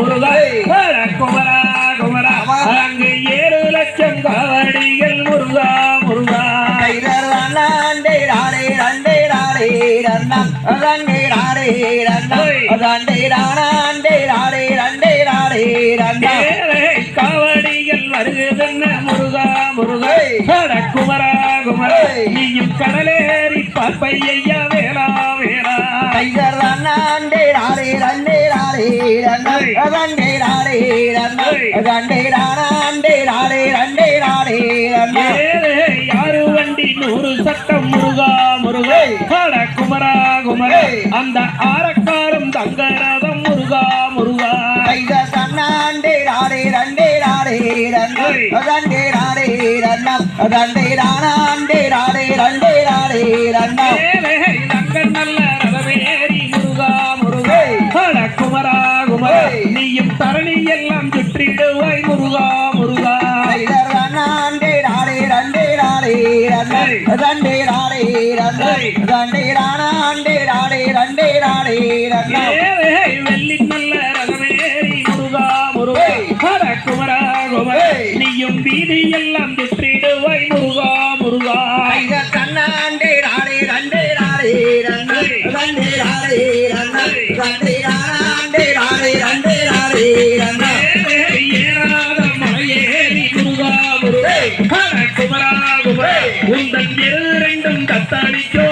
முருகா குமரா குமரா அங்கு ஏழு லட்சம் காவடிகள் முருகா முருகா ரண்டே ரண்ணம் ரண்டே ராரே ரண்ணம் ரண்டே ராணாண்டே ராரே ரண்டே ராரே ரண்ணம் ஏழை காவடிகள் வருகுதென்ன முருகா முருகா. குமரா குமரா நீயும் கடலேறி பார்ப்பையா வேளா வேளா. ரண்டே ராரே ரண்ணம் ரண்டே ராணாண்டே ராரே ரண்டே ராரே ரண்ணம் யாரு வண்டி நூறு சட்டம் முருகா முருகை? அட குமரா குமரா. அந்த ஆரக்காரம் தங்கரதம் முருகா முருகா. ரைத கண்ணாண்டே ராரே ரண்டே ராடே ரண்டே ராடே ரண்ணம் ரண்டே ராணாண்டே ராடே ரண்டே ராடே ரண்ணம் நீயும் தரணி எல்லாம் சுற்றிடுவாய் முருகா முருகா. ரண்டே ரண்ணம் ரண்டே ரண்ணம் ரண்டே ராணாண்டே ராரே ரண்டே ராரே ரண்ணம் ஏழை வெள்ளி நல்ல முருகா முருகா. குமரா குமரா. நீயும் வீதி எல்லாம் சுற்றிடுவாய் முருகா முருகா. கண்ணாண்டே ராரே ரண்டே ரண்ணம் ரண்டே ரண்ணம் ரண்டே குமரா குமரா. உந்தன் இரு ரெண்டும் தத்தளிக்கோ